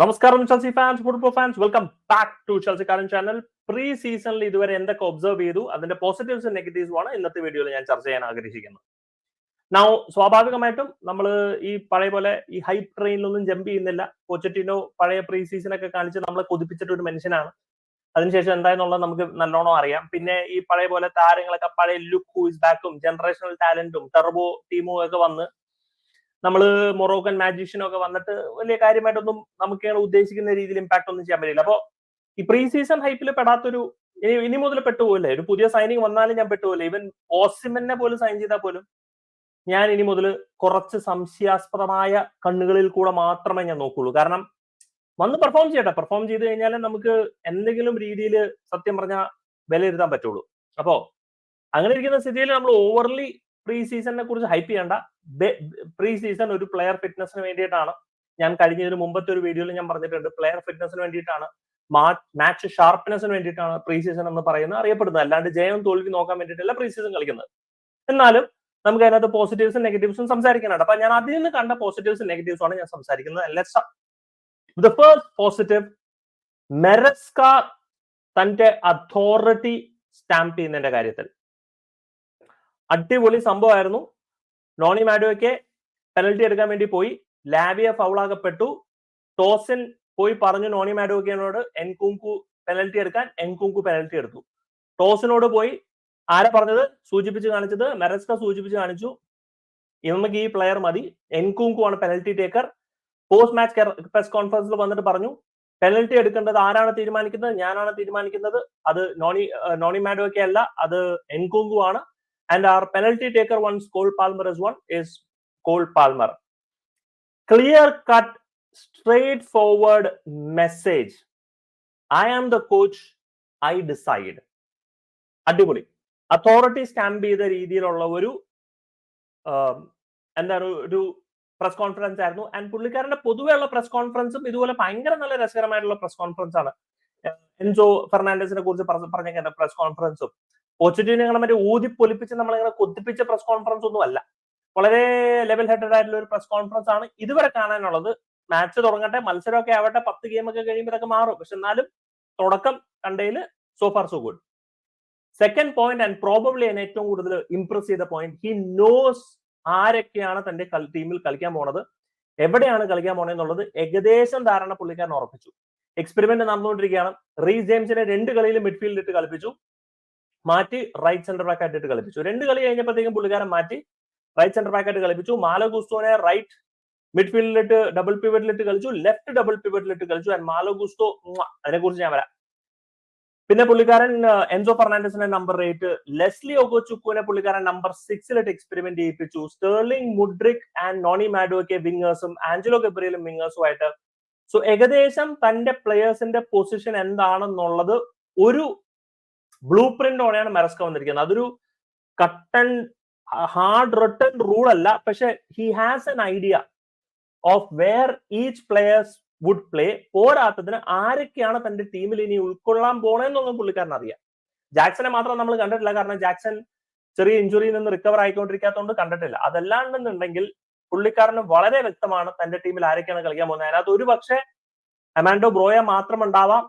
നമസ്കാരം Chelsea fans football fans welcome back to ചെൽസിക്കാരൻ channel pre സീസണിൽ ഇതുവരെ എന്തൊക്കെ ഒബ്സർവ് ചെയ്തു? അതിന്റെ പോസിറ്റീവ്സ് നെഗറ്റീവ്സും ആണ് ഇന്നത്തെ വീഡിയോയിൽ ഞാൻ ചർച്ച ചെയ്യാൻ ആഗ്രഹിക്കുന്നത്. നൗ സ്വാഭാവികമായിട്ടും നമ്മൾ ഈ പഴയ പോലെ ഈ ഹൈപ്പ് ട്രെയിനിലൊന്നും ജമ്പ് ചെയ്യുന്നില്ല. പോച്ചറ്റിനോ പഴയ പ്രീ സീസൺ ഒക്കെ കാണിച്ച് നമ്മളെ കൊതിപ്പിച്ചിട്ട് ഒരു മനുഷ്യനാണ്. അതിനുശേഷം എന്തായെന്നുള്ളത് നമുക്ക് നല്ലോണം അറിയാം. പിന്നെ ഈ പഴയ പോലെ താരങ്ങളൊക്കെ പഴയ ലുക്ക് ഹൂസ് ബാക്കും ജനറേഷണൽ ടാലന്റും ടെർബോ ടീമും ഒക്കെ വന്ന് നമ്മൾ മൊറോക്കൻ മാജീഷ്യനും ഒക്കെ വന്നിട്ട് വലിയ കാര്യമായിട്ടൊന്നും നമുക്ക് ഉദ്ദേശിക്കുന്ന രീതിയിൽ ഇമ്പാക്ട് ഒന്നും ചെയ്യാൻ പറ്റില്ല. അപ്പോൾ ഈ പ്രീ സീസൺ ഹൈപ്പിൽ പെടാത്തൊരു ഇനി ഇനി മുതൽ പെട്ടുപോകില്ലേ ഒരു പുതിയ സൈനിങ് വന്നാലും ഞാൻ പെട്ടുപോകില്ല ഈവൻ ഓസിമനെ പോലും സൈൻ ചെയ്താൽ പോലും ഞാൻ ഇനി മുതൽ കുറച്ച് സംശയാസ്പദമായ കണ്ണുകളിൽ കൂടെ മാത്രമേ ഞാൻ നോക്കുള്ളൂ. കാരണം വന്ന് പെർഫോം ചെയ്യട്ടെ. പെർഫോം ചെയ്ത് കഴിഞ്ഞാൽ നമുക്ക് എന്തെങ്കിലും രീതിയിൽ സത്യം പറഞ്ഞാൽ വിലയിരുത്താൻ പറ്റുള്ളൂ. അപ്പോ അങ്ങനെ ഇരിക്കുന്ന സ്ഥിതിയിൽ നമ്മൾ ഓവർലി പ്രീ സീസണിനെ കുറിച്ച് ഹൈപ്പ് ചെയ്യേണ്ട. പ്രീ സീസൺ ഒരു പ്ലെയർ ഫിറ്റ്നസിന് വേണ്ടിയിട്ടാണ്. ഞാൻ കഴിഞ്ഞ ഒരു മുമ്പത്തെ ഒരു വീഡിയോയിൽ ഞാൻ പറഞ്ഞിട്ടുണ്ട്. പ്ലെയർ ഫിറ്റ്നസിന് വേണ്ടിയിട്ടാണ്. മാച്ച് ഷാർപ്പ്നെസ്സിന് വേണ്ടിയിട്ടാണ് പ്രീ സീസൺ എന്ന് പറയുന്നത് അറിയപ്പെടുന്നത്. അല്ലാണ്ട് ജയം തോൽവി നോക്കാൻ വേണ്ടിയിട്ടല്ല പ്രീ സീസൺ കളിക്കുന്നത്. എന്നാലും നമുക്ക് അതിനകത്ത് പോസിറ്റീവ്സും നെഗറ്റീവ്സും സംസാരിക്കാനുണ്ട്. അപ്പൊ ഞാൻ അതിൽ നിന്ന് കണ്ട പോസിറ്റീവ്സും നെഗറ്റീവ്സും ആണ് ഞാൻ സംസാരിക്കുന്നത്. ദ ഫസ്റ്റ് പോസിറ്റീവ് മെറസ്ക തന്റെ അതോറിറ്റി സ്റ്റാമ്പ് ചെയ്യുന്നതിന്റെ കാര്യത്തിൽ. അടിപൊളി സംഭവമായിരുന്നു. നോണി മാഡോയ്ക്ക് പെനൽറ്റി എടുക്കാൻ വേണ്ടി പോയി. ലാവിയ ഫൗളാകപ്പെട്ടു. ടോസിൻ പോയി പറഞ്ഞു നോണി മാഡോക്കിനോട് എൻകുങ്കു പെനൽറ്റി എടുക്കാൻ. എൻകുങ്കു പെനൽറ്റി എടുത്തു. ടോസിനോട് പോയി. ആരെ പറഞ്ഞത്? സൂചിപ്പിച്ച് കാണിച്ചത് മെറസ്ക സൂചിപ്പിച്ച് കാണിച്ചു. നമുക്ക് ഈ പ്ലെയർ മതി. എൻകുങ്കു ആണ് penalty taker post match press കോൺഫറൻസിൽ വന്നിട്ട് പറഞ്ഞു. പെനൽറ്റി എടുക്കേണ്ടത് ആരാണ് തീരുമാനിക്കുന്നത്? ഞാനാണ് തീരുമാനിക്കുന്നത്. അത് നോണി നോണി മാഡോക്കെ അല്ല. അത് എൻകുങ്കു ആണ് and our penalty taker once Cole Palmer is one is Cole Palmer. Clear cut, straightforward message. I am the coach, I decide. അടിപൊളി അതോറിറ്റി സ്റ്റാമ്പ് ചെയ്ത രീതിയിലുള്ള ഒരു എന്താണ് ഒരു പ്രസ് കോൺഫറൻസ് ആയിരുന്നു ആൻഡ് പുള്ളിക്കാരന്റെ പൊതുവെയുള്ള പ്രസ് കോൺഫറൻസും ഇതുപോലെ ഭയങ്കര നല്ല രസകരമായിട്ടുള്ള പ്രസ് കോൺഫറൻസ് ആണ് എൻസോ ഫെർണാണ്ടസിനെ കുറിച്ച് പറഞ്ഞ പ്രസ് കോൺഫറൻസും പോച്ചിറ്റീവിനെ ഞങ്ങൾ മറ്റേ ഊതി പൊലിപ്പിച്ച് നമ്മളിങ്ങനെ കൊത്തിപ്പിച്ച പ്രസ് കോൺഫറൻസ് ഒന്നും അല്ല. വളരെ ലെവൽ ഹെഡഡ് ആയിട്ടുള്ള ഒരു പ്രസ് കോൺഫറൻസ് ആണ്. ഇതുവരെ കാണാനുള്ളത്. മാച്ച് തുടങ്ങട്ടെ മത്സരമൊക്കെ ആവട്ടെ പത്ത് ഗെയിമൊക്കെ കഴിയുമ്പോൾ ഇതൊക്കെ മാറും. പക്ഷെ എന്നാലും തുടക്കം കണ്ടതിൽ so far so good second point and probably എന്നെ ഏറ്റവും കൂടുതൽ ഇംപ്രസ് ചെയ്ത പോയിന്റ് ഹി നോസ് ആരൊക്കെയാണ് തന്റെ ടീമിൽ കളിക്കാൻ പോണത് എവിടെയാണ് കളിക്കാൻ പോണത് എന്നുള്ളത് ഏകദേശം ധാരണ പുള്ളിക്കാരൻ ഉറപ്പിച്ചു. എക്സ്പെരിമെന്റ് നടന്നുകൊണ്ടിരിക്കുകയാണ്. റീ ജെയിംസിനെ രണ്ട് കളിയിൽ മിഡ്ഫീൽഡിൽ ഇട്ട് കളിപ്പിച്ചു. മാറ്റി റൈറ്റ് സെന്റർ ബാക്ക് ആയിട്ട് കളിപ്പിച്ചു. രണ്ട് കളി കഴിഞ്ഞപ്പോഴത്തേക്കും പുള്ളിക്കാരൻ മാറ്റി റൈറ്റ് സെന്റർ ബാക്ക് ആയിട്ട് കളിപ്പിച്ചു. മാലോ ഗുസ്തോനെ റൈറ്റ് മിഡ്ഫീൽഡിലിട്ട് ഡബിൾ പിവറ്റിലിട്ട് കളിച്ചു. ലെഫ്റ്റ് ഡബിൾ പിവറ്റിലിട്ട് കളിച്ചു. ആൻഡ് മാലോ ഗുസ്തോ അതിനെ കുറിച്ച് ഞാൻ വരാം. പിന്നെ പുള്ളിക്കാരൻ എൻസോ ഫെർണാണ്ടസിന്റെ നമ്പർ എയ്റ്റ് ലെസ്ലി ഒഗോചുക്കുവിനെ പുള്ളിക്കാരൻ നമ്പർ സിക്സിലിട്ട് എക്സ്പെരിമെന്റ് ചെയ്യിപ്പിച്ചു. സ്റ്റേർലിംഗ് മുഡ്രിക് ആൻഡ് നോണി മാഡോക്കെ വിങ്ങേഴ്സും ആഞ്ചലോ ഗബ്രിയലും വിങ്ങേഴ്സും ആയിട്ട്. സോ ഏകദേശം തന്റെ പ്ലെയേഴ്സിന്റെ പൊസിഷൻ എന്താണെന്നുള്ളത് ഒരു ബ്ലൂ പ്രിന്റോടെയാണ് മെറസ്ക വന്നിരിക്കുന്നത്. അതൊരു കട്ടൺ ഹാർഡ് റിട്ടൺ റൂൾ അല്ല പക്ഷെ he has an idea of where each players would play പോരാത്തതിന് ആരൊക്കെയാണ് തന്റെ ടീമിൽ ഇനി ഉൾക്കൊള്ളാൻ പോണെന്നൊന്നും പുള്ളിക്കാരൻ അറിയാം. ജാക്സനെ മാത്രം നമ്മൾ കണ്ടിട്ടില്ല. കാരണം ജാക്സൺ ചെറിയ ഇഞ്ചുറിയിൽ നിന്ന് റിക്കവർ ആയിക്കൊണ്ടിരിക്കാത്തതുകൊണ്ട് കണ്ടിട്ടില്ല. അതല്ലാണ്ടെന്നുണ്ടെങ്കിൽ പുള്ളിക്കാരന് വളരെ വ്യക്തമാണ് തന്റെ ടീമിൽ ആരൊക്കെയാണ് കളിക്കാൻ പോകുന്നത്. അതിനകത്ത് ഒരു പക്ഷേ അമാൻഡോ ബ്രോയ മാത്രം ഉണ്ടാവാം.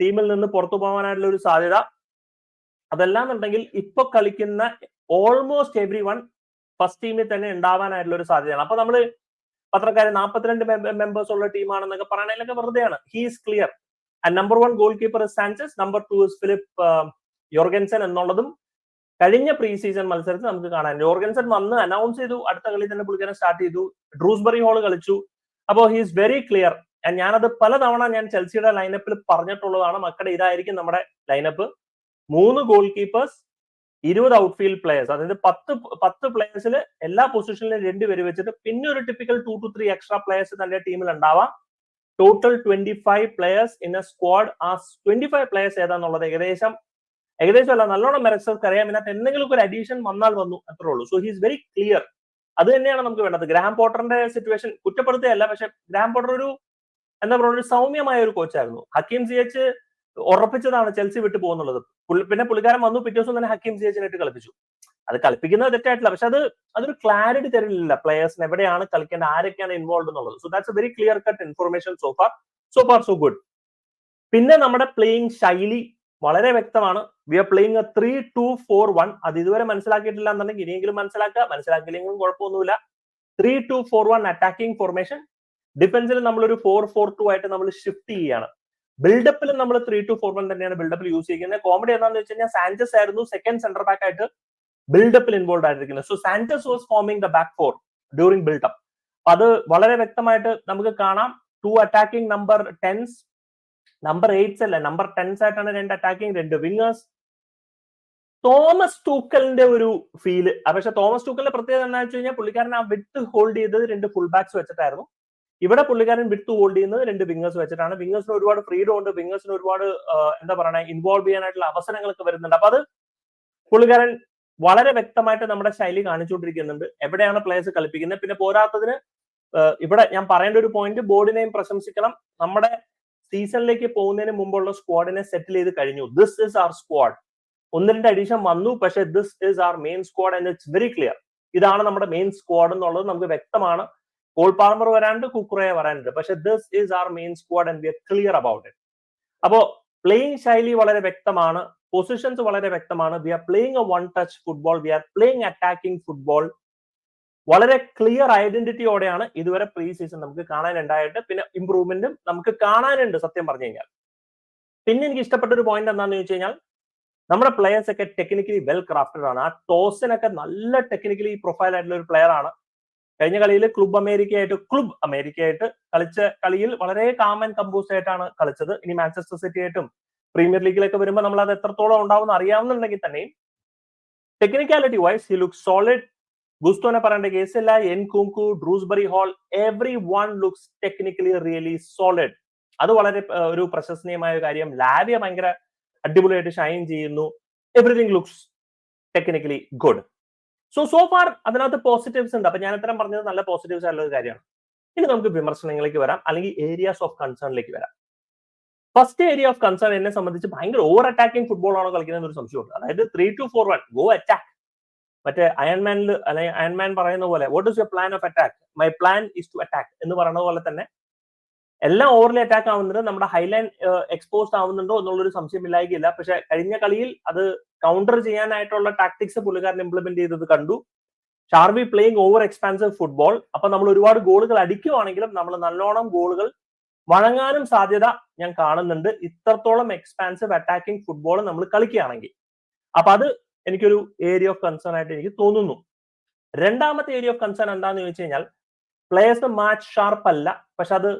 ടീമിൽ നിന്ന് പുറത്തു പോകാനായിട്ടുള്ള ഒരു സാധ്യത. അതല്ലാന്നുണ്ടെങ്കിൽ ഇപ്പൊ കളിക്കുന്ന ഓൾമോസ്റ്റ് എവ്രി വൺ ഫസ്റ്റ് ടീമിൽ തന്നെ ഉണ്ടാവാനായിട്ടുള്ള ഒരു സാധ്യതയാണ്. അപ്പൊ നമ്മൾ പത്രക്കാരെ നാൽപ്പത്തിരണ്ട് മെമ്പേഴ്സ് ഉള്ള ടീമാണെന്നൊക്കെ പറയണതിലൊക്കെ വെറുതെയാണ്. He's clear number one goalkeeper Sanchez number two is Filip Jorgensen എന്നുള്ളതും കഴിഞ്ഞ പ്രീ സീസൺ മത്സരത്തിൽ നമുക്ക് കാണാൻ. യോർഗൻസൺ വന്ന് അനൗൺസ് ചെയ്തു. അടുത്ത കളി തന്നെ പുള്ളിക്കാരൻ സ്റ്റാർട്ട് ചെയ്തു. ഡ്രൂസ്ബറി ഹോൾ കളിച്ചു. അപ്പോൾ ഹീസ് വെരി ക്ലിയർ ഞാനത് പലതവണ ഞാൻ ചെൽസിയുടെ ലൈനപ്പിൽ പറഞ്ഞിട്ടുള്ളതാണ്. മക്കളുടെ ഇതായിരിക്കും നമ്മുടെ ലൈനപ്പ് മൂന്ന് ഗോൾ കീപ്പേഴ്സ് ഇരുപത് ഔട്ട്ഫീൽഡ് പ്ലേയേഴ്സ് അതായത് പത്ത് പത്ത് പ്ലേയേഴ്സിൽ എല്ലാ പൊസിഷനിലും രണ്ട് പേര് വെച്ചിട്ട് പിന്നെ ഒരു typical two to three extra players നല്ല ടീമിൽ ഉണ്ടാവാം. Total twenty five players in a squad ആ ട്വന്റി ഫൈവ് പ്ലേയേഴ്സ് ഏതാന്നുള്ളത് ഏകദേശം ഏകദേശം അല്ല നല്ലോണം മെറക്സർക്ക് അറിയാം. ഇതിനകത്ത് എന്തെങ്കിലും ഒരു അഡീഷൻ വന്നാൽ വന്നു അത്രേ ഉള്ളൂ. സോ ഹീസ് വെരി ക്ലിയർ അത് തന്നെയാണ് നമുക്ക് വേണ്ടത്. ഗ്രാം പോട്ടറിന്റെ സിറ്റുവേഷൻ കുറ്റപ്പെടുത്തുകയല്ല പക്ഷെ ഗ്രാം പോട്ടർ ഒരു എന്താ പറയുക ഒരു സൗമ്യമായ ഒരു കോച്ചായിരുന്നു ഹക്കീം സി എച്ച് ഉറപ്പിച്ചതാണ് ചെൽസി വിട്ടു പോകുന്നുള്ളത്. പിന്നെ പുള്ളിക്കാരൻ വന്നു പിറ്റേ ദിവസം തന്നെ ഹക്കീം സിയച്ചിനായിട്ട് കളിപ്പിച്ചു. അത് കളിപ്പിക്കുന്നത് തെറ്റായിട്ടില്ല. പക്ഷെ അത് അതൊരു ക്ലാരിറ്റി തരില്ല പ്ലേയേഴ്സിന് എവിടെയാണ് കളിക്കേണ്ടത്? ആരൊക്കെയാണ് ഇൻവോൾവ് എന്നുള്ളത്? So that's a very clear cut information so far so far so good പിന്നെ നമ്മുടെ പ്ലേയിങ് ശൈലി വളരെ വ്യക്തമാണ്. We are playing a three two four one അത് ഇതുവരെ മനസ്സിലാക്കിയിട്ടില്ല എന്നുണ്ടെങ്കിൽ ഇനിയെങ്കിലും മനസ്സിലാക്കുക. മനസ്സിലാക്കിയില്ലെങ്കിലും കുഴപ്പമൊന്നുമില്ല. Three two four one attacking formation ഡിഫൻസിൽ നമ്മളൊരു ഫോർ ഫോർ ടു ആയിട്ട് നമ്മൾ ഷിഫ്റ്റ് ചെയ്യുകയാണ് ബിൽഡപ്പിൽ നമ്മൾ ത്രീ ടു ഫോർ വൺ തന്നെയാണ് ബിൽഡപ്പിൽ യൂസ് ചെയ്യുന്നത്. കോമഡി എന്താണെന്ന് വെച്ച് കഴിഞ്ഞാൽ സാഞ്ചസ് ആയിരുന്നു സെക്കൻഡ് സെന്റർ ബാക്ക് ആയിട്ട് ബിൽഡപ്പിൽ ഇൻവോൾവ് ആയിരിക്കുന്നത് so Sanchez was forming the back four during buildup അത് വളരെ വ്യക്തമായിട്ട് നമുക്ക് കാണാം. Two attacking number tens number eights അല്ല നമ്പർ ടെൻസ് ആയിട്ടാണ് രണ്ട് അറ്റാക്കിംഗ് രണ്ട് വിങ്ങേഴ്സ് തോമസ് ടൂക്കലിന്റെ ഒരു ഫീൽ പക്ഷെ തോമസ് ടൂക്കലിന്റെ പ്രത്യേകത എന്താണെന്ന് വെച്ച് കഴിഞ്ഞാൽ പുള്ളിക്കാരൻ ആ വിത്ത് ഹോൾഡ് ചെയ്തത് രണ്ട് ഫുൾ ബാക്സ് വെച്ചിട്ടായിരുന്നു. ഇവിടെ പുള്ളിക്കാരൻ വിട്ട് ഹോൾഡ് ചെയ്യുന്നത് രണ്ട് വിങ്ങേഴ്സ് വെച്ചിട്ടാണ്. വിങ്ങേഴ്സിന് ഒരുപാട് ഫ്രീഡം ഉണ്ട്. വിങ്ങേഴ്സിന് ഒരുപാട് എന്താ പറയുക ഇൻവോൾവ് ചെയ്യാനായിട്ടുള്ള അവസരങ്ങളൊക്കെ വരുന്നുണ്ട്. അപ്പൊ അത് പുള്ളിക്കാരൻ വളരെ വ്യക്തമായിട്ട് നമ്മുടെ ശൈലി കാണിച്ചുകൊണ്ടിരിക്കുന്നുണ്ട്. എവിടെയാണ് പ്ലേയേഴ്സ് കളിപ്പിക്കുന്നത്? പിന്നെ പോരാത്തതിന് ഇവിടെ ഞാൻ പറയേണ്ട ഒരു പോയിന്റ് ബോർഡിനെയും പ്രശംസിക്കണം. നമ്മുടെ സീസണിലേക്ക് പോകുന്നതിന് മുമ്പുള്ള സ്ക്വാഡിനെ സെറ്റിൽ ചെയ്ത് കഴിഞ്ഞു. ദിസ് ഇസ് ആർ സ്ക്വാഡ് ഒന്ന് രണ്ട് അഡീഷൻ വന്നു. പക്ഷേ this is our main squad and it's very clear ഇതാണ് നമ്മുടെ മെയിൻ സ്ക്വാഡ് എന്നുള്ളത് നമുക്ക് വ്യക്തമാണ്. കോൾ പാർമർ വരാണ്ട് കുക്കുറയെ വരാനുണ്ട്. പക്ഷെ this is our main squad and we are clear about it അപ്പോ പ്ലേയിങ് ശൈലി വളരെ വ്യക്തമാണ്. പൊസിഷൻസ് വളരെ വ്യക്തമാണ്. We are playing a one touch football we are playing attacking football വളരെ ക്ലിയർ ഐഡന്റിറ്റിയോടെയാണ് ഇതുവരെ പ്രീ സീസൺ നമുക്ക് കാണാനുണ്ടായിട്ട് പിന്നെ ഇമ്പ്രൂവ്മെന്റും നമുക്ക് കാണാനുണ്ട് സത്യം പറഞ്ഞു കഴിഞ്ഞാൽ. പിന്നെ എനിക്ക് ഇഷ്ടപ്പെട്ട ഒരു പോയിന്റ് എന്താണെന്ന് ചോദിച്ചു കഴിഞ്ഞാൽ നമ്മുടെ പ്ലെയേഴ്സ് ഒക്കെ ടെക്നിക്കലി വെൽ ക്രാഫ്റ്റഡ് ആണ്. ആ ടോസിനൊക്കെ നല്ല ടെക്നിക്കലി പ്രൊഫൈൽ ആയിട്ടുള്ള ഒരു പ്ലെയർ ആണ്. കഴിഞ്ഞ കളിയിൽ ക്ലബ് അമേരിക്കയായിട്ട് ക്ലബ് അമേരിക്കയായിട്ട് കളിച്ച കളിയിൽ വളരെ കാം ആൻഡ് കമ്പോസ് ആയിട്ടാണ് കളിച്ചത്. ഇനി മാഞ്ചസ്റ്റർ സിറ്റി ആയിട്ടും പ്രീമിയർ ലീഗിലൊക്കെ വരുമ്പോൾ നമ്മൾ അത് എത്രത്തോളം ഉണ്ടാവും അറിയാവുന്നുണ്ടെങ്കിൽ തന്നെയും technicality wise he look solid ഗുസ്തോനെ പറയേണ്ട കേസില്ല. Nkunku Dewsbury Hall every one looks technically really solid അത് വളരെ ഒരു പ്രശംസനീയമായ കാര്യം. ലാവിയ ഭയങ്കര അടിപൊളിയായിട്ട് ഷൈൻ ചെയ്യുന്നു. Everything looks technically good so so far അതിനകത്ത് പോസിറ്റീവ്സ് ഉണ്ട്. അപ്പൊ ഞാൻ ഇത്തരം പറഞ്ഞത് നല്ല പോസിറ്റീവ്സ് ആയിട്ടുള്ള ഒരു കാര്യമാണ്. ഇനി നമുക്ക് വിമർശനങ്ങളിലേക്ക് വരാം. അല്ലെങ്കിൽ ഏരിയാസ് ഓഫ് കൺസേണിലേക്ക് വരാം. ഫസ്റ്റ് ഏരിയ ഓഫ് കൺസേൺ എന്നെ സംബന്ധിച്ച് ഭയങ്കര ഓവർ അറ്റാക്കിംഗ് ഫുട്ബോൾ ആണോ കളിക്കുന്നത് ഒരു സംശയമുണ്ട്. അതായത് three two four one go attack മറ്റേ അയൺമാനിൽ അല്ലെങ്കിൽ അയൺമാൻ പറയുന്ന പോലെ what is your plan of attack my plan is to attack എന്ന് പറയുന്ന പോലെ തന്നെ എല്ലാം ഓവർലി അറ്റാക്ക് ആവുന്നത് നമ്മുടെ ഹൈലൈൻ എക്സ്പോസ്ഡ് ആവുന്നുണ്ടോ എന്നുള്ളൊരു സംശയം ഇല്ലായിരിക്കില്ല പക്ഷെ കഴിഞ്ഞ കളിയിൽ അത് കൗണ്ടർ ചെയ്യാനായിട്ടുള്ള ടാക്ടിക്സ് പുള്ളിക്കാരൻ ഇംപ്ലിമെന്റ് ചെയ്തത് കണ്ടു. ഷാർവി പ്ലേയിങ് ഓവർ എക്സ്പാൻസീവ് ഫുട്ബോൾ അപ്പൊ നമ്മൾ ഒരുപാട് ഗോളുകൾ അടിക്കുവാണെങ്കിലും നമ്മൾ നല്ലോണം ഗോളുകൾ വഴങ്ങാനും സാധ്യത ഞാൻ കാണുന്നുണ്ട്. ഇത്രത്തോളം എക്സ്പാൻസീവ് അറ്റാക്കിംഗ് ഫുട്ബോൾ നമ്മൾ കളിക്കുകയാണെങ്കിൽ. അപ്പൊ അത് എനിക്കൊരു ഏരിയ ഓഫ് കൺസേൺ ആയിട്ട് എനിക്ക് തോന്നുന്നു. രണ്ടാമത്തെ ഏരിയ ഓഫ് കൺസേൺ എന്താന്ന് ചോദിച്ചു കഴിഞ്ഞാൽ പ്ലേയേഴ്സ് മാച്ച് ഷാർപ്പ് അല്ല. പക്ഷെ അത്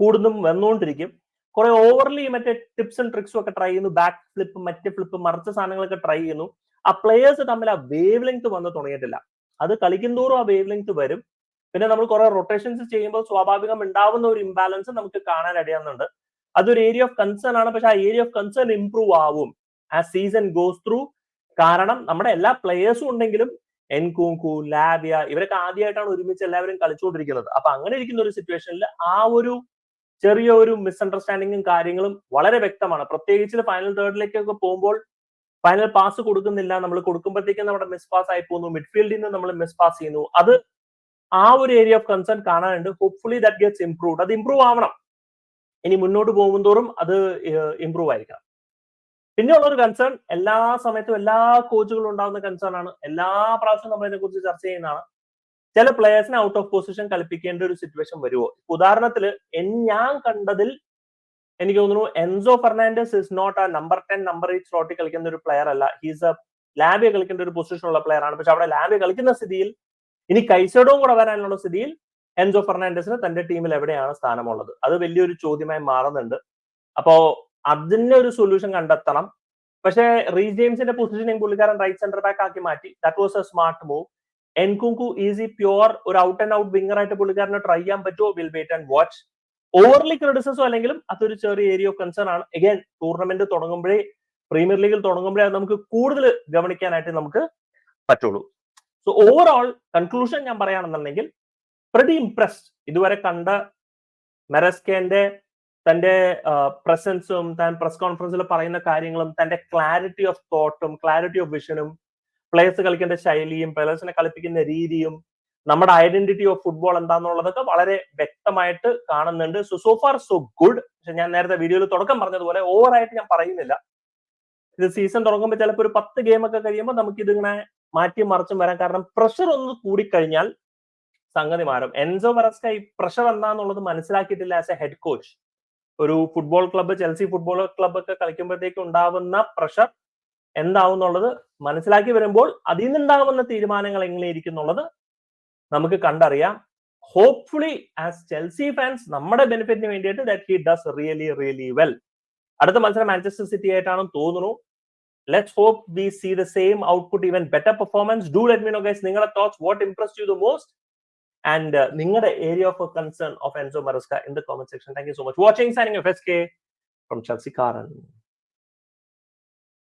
കൂടുന്നും വന്നുകൊണ്ടിരിക്കും കുറെ ഓവർലി മറ്റേ ടിപ്സ് ആൻഡ് ട്രിക്സും ഒക്കെ ട്രൈ ചെയ്യുന്നു. ബാക്ക് ഫ്ലിപ്പ് മറ്റേ ഫ്ലിപ്പ് മറിച്ച സാധനങ്ങളൊക്കെ ട്രൈ ചെയ്യുന്നു. ആ പ്ലേയേഴ്സ് തമ്മിൽ ആ വേവ് ലെങ്ത് വന്ന് തുടങ്ങിയിട്ടില്ല അത് കളിക്കുന്തോറും ആ വേവ് ലെങ്ത് വരും. പിന്നെ നമ്മൾ കുറെ റൊട്ടേഷൻസ് ചെയ്യുമ്പോൾ സ്വാഭാവികം ഉണ്ടാവുന്ന ഒരു ഇംബാലൻസ് നമുക്ക് കാണാൻ അടിയാവുന്നുണ്ട് അതൊരു ഏരിയ ഓഫ് കൺസേൺ ആണ്. പക്ഷെ ആ ഏരിയ ഓഫ് കൺസേൺ ഇംപ്രൂവ് ആവും. ആ സീസൺ ഗോസ് ത്രൂ കാരണം നമ്മുടെ എല്ലാ പ്ലേയേഴ്സും ഉണ്ടെങ്കിലും എൻകൂങ്കു ലാബിയ ഇവരൊക്കെ ആദ്യമായിട്ടാണ് ഒരുമിച്ച് എല്ലാവരും കളിച്ചുകൊണ്ടിരിക്കുന്നത്. അപ്പൊ അങ്ങനെ ഇരിക്കുന്ന ഒരു സിറ്റുവേഷനിൽ ആ ഒരു ചെറിയ ഒരു മിസ്അണ്ടർസ്റ്റാൻഡിങ്ങും കാര്യങ്ങളും വളരെ വ്യക്തമാണ്. പ്രത്യേകിച്ച് ഫൈനൽ തേർഡിലേക്കൊക്കെ പോകുമ്പോൾ ഫൈനൽ പാസ് കൊടുക്കുന്നില്ല. നമ്മൾ കൊടുക്കുമ്പോഴത്തേക്കും നമ്മുടെ മിസ് പാസ് ആയി പോകുന്നു. മിഡ്ഫീൽഡിൽ നിന്ന് നമ്മൾ മിസ് പാസ് ചെയ്യുന്നു. അത് ആ ഒരു ഏരിയ ഓഫ് കൺസേൺ കാണാനുണ്ട്. ഹോപ്പ്ഫുള്ളി ദാറ്റ് ഗെറ്റ്സ് ഇംപ്രൂവ്ഡ് അത് ഇംപ്രൂവ് ആവണം. ഇനി മുന്നോട്ട് പോകുന്തോറും അത് ഇംപ്രൂവ് ആയിരിക്കണം. പിന്നെ ഒരു കൺസേൺ എല്ലാ സമയത്തും എല്ലാ കോച്ചുകളും ഉണ്ടാകുന്ന കൺസേൺ ആണ്. എല്ലാ പ്രാവശ്യവും നമ്മൾ ഇതിനെ കുറിച്ച് ചർച്ച ചെയ്യുന്നതാണ്. ചില പ്ലെയേഴ്സിനെ ഔട്ട് ഓഫ് പൊസിഷൻ കളിപ്പിക്കേണ്ട ഒരു സിറ്റുവേഷൻ വരുമോ ഉദാഹരണത്തിൽ ഞാൻ കണ്ടതിൽ എനിക്ക് തോന്നുന്നു എൻസോ ഫെർണാൻഡസ് ഇസ് നോട്ട് ആ നമ്പർ ടെൻ നമ്പർ എയ്റ്റ് സ്ലോട്ടിൽ കളിക്കുന്ന ഒരു പ്ലെയർ അല്ല. ഹീസ് എ ലാബിയ കളിക്കേണ്ട ഒരു പൊസിഷൻ ഉള്ള പ്ലെയർ ആണ്. പക്ഷെ അവിടെ ലാബിയ കളിക്കുന്ന സ്ഥിതിയിൽ ഇനി കൈസഡോം കൂടെ വരാനുള്ള സ്ഥിതിയിൽ എൻസോ ഫെർണാൻഡസിന് തന്റെ ടീമിൽ എവിടെയാണ് സ്ഥാനമുള്ളത്? അത് വലിയൊരു ചോദ്യമായി മാറുന്നുണ്ട്. അപ്പോ അതിന് ഒരു സൊല്യൂഷൻ കണ്ടെത്തണം. പക്ഷേ റീ ജെയിംസിന്റെ പൊസിഷനിങ് പുള്ളിക്കാരൻ റൈറ്റ് സെന്റർ ബാക്ക് ആക്കി മാറ്റി. That was a smart move Nkunku is a pure ഒരു ഔട്ട് ആൻഡ് ഔട്ട് വിങ്ങർ ആയിട്ട് പുള്ളിക്കാരനെ ട്രൈ ചെയ്യാൻ പറ്റുമോ? Will wait and watch overly criticism അല്ലെങ്കിലും അതൊരു ചെറിയ ഏരിയ ഓഫ് കൺസേൺ ആണ്. എഗൈൻ ടൂർണമെന്റ് തുടങ്ങുമ്പോഴേ പ്രീമിയർ ലീഗിൽ തുടങ്ങുമ്പോഴേ നമുക്ക് കൂടുതൽ ഗവനിക്കാനായിട്ട് നമുക്ക് പറ്റുള്ളൂ. സോ ഓവറോൾ കൺക്ലൂഷൻ ഞാൻ പറയുകയാണെന്നുണ്ടെങ്കിൽ പ്രതി ഇംപ്രസ്ഡ് ഇതുവരെ കണ്ട മെറസ്കേന്റെ തന്റെ പ്രസൻസും താൻ പ്രസ് കോൺഫറൻസിൽ പറയുന്ന കാര്യങ്ങളും തന്റെ ക്ലാരിറ്റി ഓഫ് തോട്ടും ക്ലാരിറ്റി ഓഫ് വിഷനും പ്ലേയേഴ്സ് കളിക്കേണ്ട ശൈലിയും പ്ലേയേഴ്സിനെ കളിപ്പിക്കുന്ന രീതിയും നമ്മുടെ ഐഡന്റിറ്റി ഓഫ് ഫുട്ബോൾ എന്താണെന്നുള്ളതൊക്കെ വളരെ വ്യക്തമായിട്ട് കാണുന്നുണ്ട്. So so far so good പക്ഷെ ഞാൻ നേരത്തെ വീഡിയോയിൽ തുടക്കം പറഞ്ഞതുപോലെ ഓവറായിട്ട് ഞാൻ പറയുന്നില്ല. ഇത് സീസൺ തുടങ്ങുമ്പോൾ ചിലപ്പോൾ ഒരു പത്ത് ഗെയിം ഒക്കെ കഴിയുമ്പോൾ നമുക്ക് ഇതിങ്ങനെ മാറ്റി മറിച്ചും വരാം. കാരണം പ്രഷർ ഒന്ന് കൂടിക്കഴിഞ്ഞാൽ സംഗതി മാറും. എൻസോ വറസ്ക ഈ പ്രഷർ എന്താന്നുള്ളത് മനസ്സിലാക്കിയിട്ടില്ല ആസ് എ ഹെഡ് കോച്ച് ഒരു football club Chelsea football club ഒക്കെ കളിക്കുമ്പോഴത്തേക്ക് ഉണ്ടാവുന്ന പ്രഷർ എന്താവും എന്നുള്ളത് മനസ്സിലാക്കി വരുമ്പോൾ അതിൽ നിന്നുണ്ടാകുന്ന തീരുമാനങ്ങൾ എങ്ങനെയിരിക്കും എന്നുള്ളത് നമുക്ക് കണ്ടറിയാം. ഹോപ്പ്ഫുള്ളി ആസ് ചെൽസി ഫാൻസ് നമ്മുടെ ബെനിഫിറ്റിന് വേണ്ടിയിട്ട് that he does really really well അടുത്ത മത്സരം മാഞ്ചസ്റ്റർ സിറ്റി ആയിട്ടാണെന്ന് തോന്നുന്നു. Let's hope we see the same output even better performance do let me know guys നിങ്ങളുടെ thoughts what impress you the most and നിങ്ങളുടെ area of concern of Enzo Maresca in the comment section thank you so much watching സാനിങ് F S K from Chelsea കാരൻ